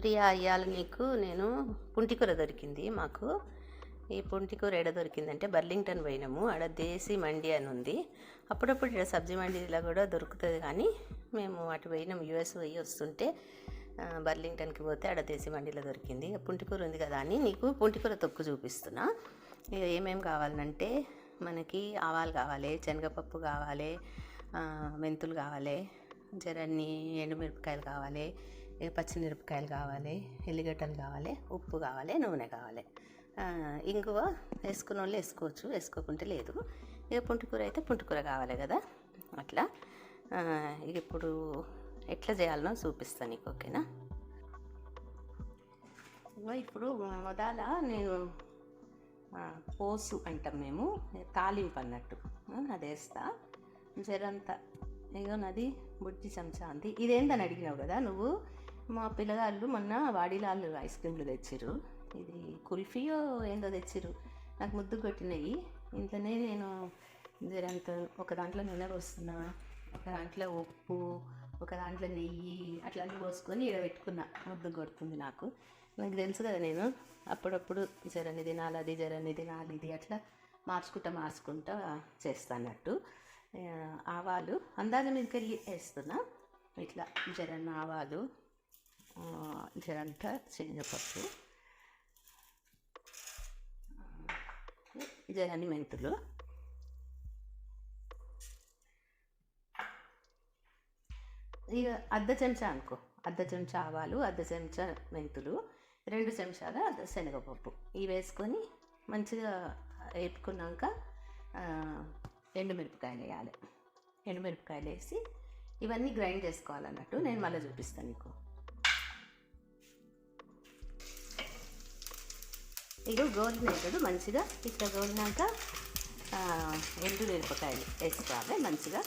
ప్రియా అయ్యాలి నీకు నేను పుంటికూర దొరికింది మాకు. ఈ పుంటికూర ఎడ దొరికిందంటే బర్లింగ్టన్ పోయినాము ఆడ దేశీ మండి అని ఉంది. అప్పుడప్పుడు ఇక్కడ సబ్జీ మండీలో కూడా దొరుకుతుంది కానీ మేము అటు పోయినాం యూఎస్ పోయి వస్తుంటే బర్లింగ్టన్కి పోతే ఆడ దేశీ మండీలో దొరికింది. పుంటికూర ఉంది కదా అని నీకు పుంటికూర తొక్కు చూపిస్తున్నా. ఏమేమి కావాలంటే మనకి ఆవాలు కావాలి శనగపప్పు కావాలి మెంతులు కావాలి జరన్ని ఎండుమిరపకాయలు కావాలి పచ్చిమిరపకాయలు కావాలి ఎల్లిగడ్డలు కావాలి ఉప్పు కావాలి నూనె కావాలి. ఇంగువ వేసుకున్న వాళ్ళు వేసుకోవచ్చు వేసుకోకుంటే లేదు. ఇక పుంటికూర అయితే పుంటికూర కావాలి కదా అట్లా. ఇక ఇప్పుడు ఎట్లా చేయాలనో చూపిస్తాను నీకు ఓకేనా? ఇప్పుడు మొదల నేను పోసు అంటాం మేము తాలింపు అన్నట్టు. అది వేస్తా. జరంతా ఇగో నాది బుడ్డి చెంచా ఇదేందని అడిగినావు కదా నువ్వు? మా పిల్లగాళ్ళు మొన్న వాడిలాళ్ళు ఐస్ క్రీమ్లు తెచ్చిర్రు. ఇది కుల్ఫీయో ఏందో తెచ్చిర్రు. నాకు ముద్దు కొట్టినాయి. ఇంతనే నేను జరంత ఒక దాంట్లో నూనె పోస్తున్నా ఒక దాంట్లో ఉప్పు ఒక దాంట్లో నెయ్యి అట్లా అన్ని పోసుకొని ఇక్కడ పెట్టుకున్నా ముద్దు కొడుతుంది నాకు. నాకు తెలుసు కదా నేను. అప్పుడప్పుడు జరని తినాలి అది జరని తినాలి ఇది అట్లా మార్చుకుంటా మార్చుకుంటా చేస్తానట్టు అన్నట్టు ఆవాలు. అందాజ మీదకి వెళ్ళి వేస్తున్నా. ఇట్లా జరన్ ఆవాలు జరంత శనగపప్పు జరని మెంతులు. ఇక అర్ధ చెంచా అనుకో. అర్ధ చెంచా ఆవాలు అర్ధ చెంచా మెంతులు రెండు చెంచాల అర్ధ శనగపప్పు. ఇవి వేసుకొని మంచిగా వేపుకున్నాక ఎండుమిరపకాయలు వేయాలి ఎండుమిరపకాయలు వేసి ఇవన్నీ గ్రైండ్ చేసుకోవాలన్నట్టు నేను మళ్ళీ చూపిస్తాను నీకు ఇక గోలినాయి మంచిగా ఇట్లా గోలినాక ఎండు మిరపకాయలు వేసుకోవాలి మంచిగా.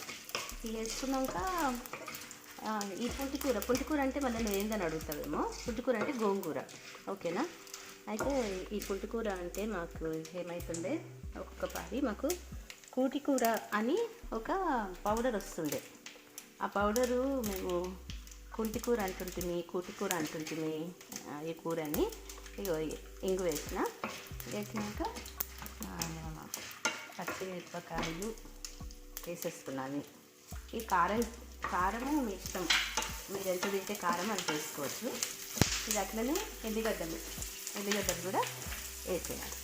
ఇవి వేసుకున్నాక ఈ పుంటికూర పుంటికూర అంటే మళ్ళీ నువ్వు ఏందని అడుగుతావేమో? పుంటికూర అంటే గోంగూర. ఓకేనా? అయితే ఈ పుంటికూర అంటే మాకు ఏమవుతుంది ఒక్కొక్క పారి మాకు కూటికూర అని ఒక పౌడర్ వస్తుండే. ఆ పౌడరు మేము కుంటికూర అంటుంటిమి కూటికూర అంటుంటిమి ఈ కూరని ఇంగు వేసిన. వేసినాక పచ్చిమిరపకాయలు వేసేస్తున్నాను. ఈ కారం కారము మీ ఇష్టం. మీరు ఎంత తింటే కారం అంత వేసుకోవచ్చు. ఇది అట్లనే ఎల్లిగడ్డలు ఎల్లిగడ్డలు కూడా వేసేయాలి.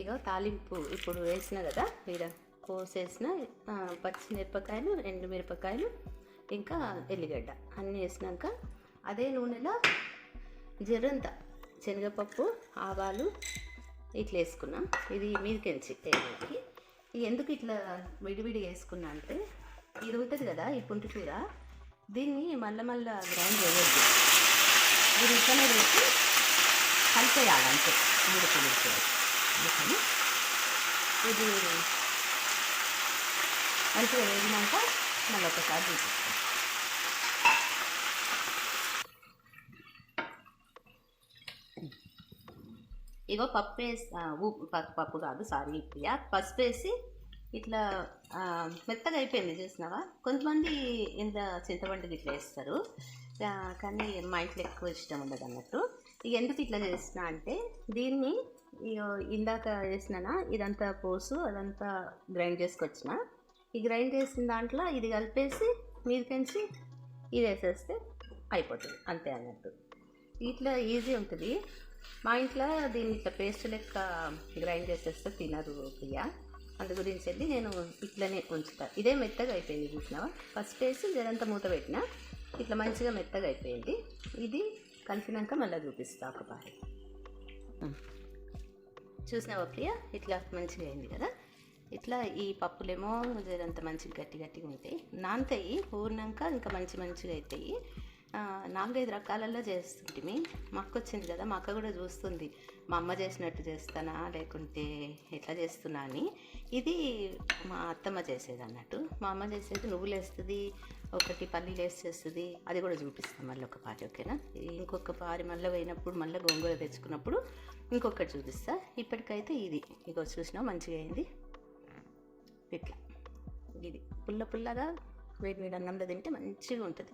ఇక తాలింపు ఇప్పుడు వేసిన కదా ఇక కోసేసిన పచ్చిమిరపకాయలు ఎండు మిరపకాయలు ఇంకా ఎల్లిగడ్డ అన్నీ వేసినాక అదే నూనెలో జరంత శనగపప్పు ఆవాలు ఇట్లా వేసుకున్నాం. ఇది మీదకెంచి వేయడానికి. ఎందుకు ఇట్లా విడివిడి వేసుకున్నా అంటే ఇది ఉంటుంది కదా ఈ పుంటి కూర దీన్ని మళ్ళా మళ్ళా గ్రైండ్ చేయొద్దు. దీన్ని ఇట్లనే వేసి కలిపేయాలి అంతే మూడు కుదిరితే అందుకని ఇది మంచిగా వేగినాక మళ్ళీ ఒకసారి చూపిస్తాం ఇగో పప్పు వేసి ఉప్పు పప్పు పప్పు కాదు సారీ ప్రియా పసుపు వేసి ఇట్లా మెత్తగా అయిపోయింది చూసినావా? కొంతమంది ఇంత చింతపండుకి ఇట్లా వేస్తారు. కానీ మా ఇంట్లో ఎక్కువ ఇష్టం ఉండదు అన్నట్టు ఇక ఎందుకు ఇట్లా చేసిన అంటే దీన్ని ఇందాక వేసినానా? ఇదంతా పోసు అదంతా గ్రైండ్ చేసుకొచ్చిన. ఈ గ్రైండ్ చేసిన దాంట్లో ఇది కలిపేసి మీదకించి ఇది వేసేస్తే అయిపోతుంది. అంతే అన్నట్టు. ఇట్లా ఈజీ ఉంటుంది. మా ఇంట్లో దీన్ని ఇట్లా పేస్ట్ లెక్క గ్రైండ్ చేసేస్తే తినరు ప్రియ. అందు గురించి వెళ్ళి నేను ఇట్లనే ఉంచుతా. ఇదే మెత్తగా అయిపోయింది చూసినావా? ఫస్ట్ వేసి జరంతా మూత పెట్టిన. ఇట్లా మంచిగా మెత్తగా అయిపోయింది. ఇది కలిపినాక మళ్ళీ చూపిస్తా ఒక పారి చూసినావా ప్రియ? ఇట్లా మంచిగా అయింది కదా? ఇట్లా ఈ పప్పులేమో జరంత మంచిగా గట్టి గట్టిగా ఉంటాయి. నానతాయి ఊరినాక ఇంకా మంచి మంచిగా అవుతాయి నాలుగైదు రకాలలో చేస్తుంటిమి. మా అక్క వచ్చింది కదా మా అక్క కూడా చూస్తుంది. మా అమ్మ చేసినట్టు చేస్తానా లేకుంటే ఎట్లా చేస్తున్నా అని. ఇది మా అత్తమ్మ చేసేది అన్నట్టు. మా అమ్మ చేసేది నువ్వులు వేస్తుంది ఒకటి పల్లీలు వేసి చేస్తుంది అది కూడా చూపిస్తాం మళ్ళీ ఒక పారి ఓకేనా? ఇంకొక పారి మళ్ళీ పోయినప్పుడు మళ్ళీ గోంగూర తెచ్చుకున్నప్పుడు ఇంకొకటి చూపిస్తా. ఇప్పటికైతే ఇది. ఇక చూసినా మంచిగా అయింది. ఇట్లా ఇది పుల్ల పుల్లగా వేడి వేడి అన్నంలో తింటే మంచిగా ఉంటుంది.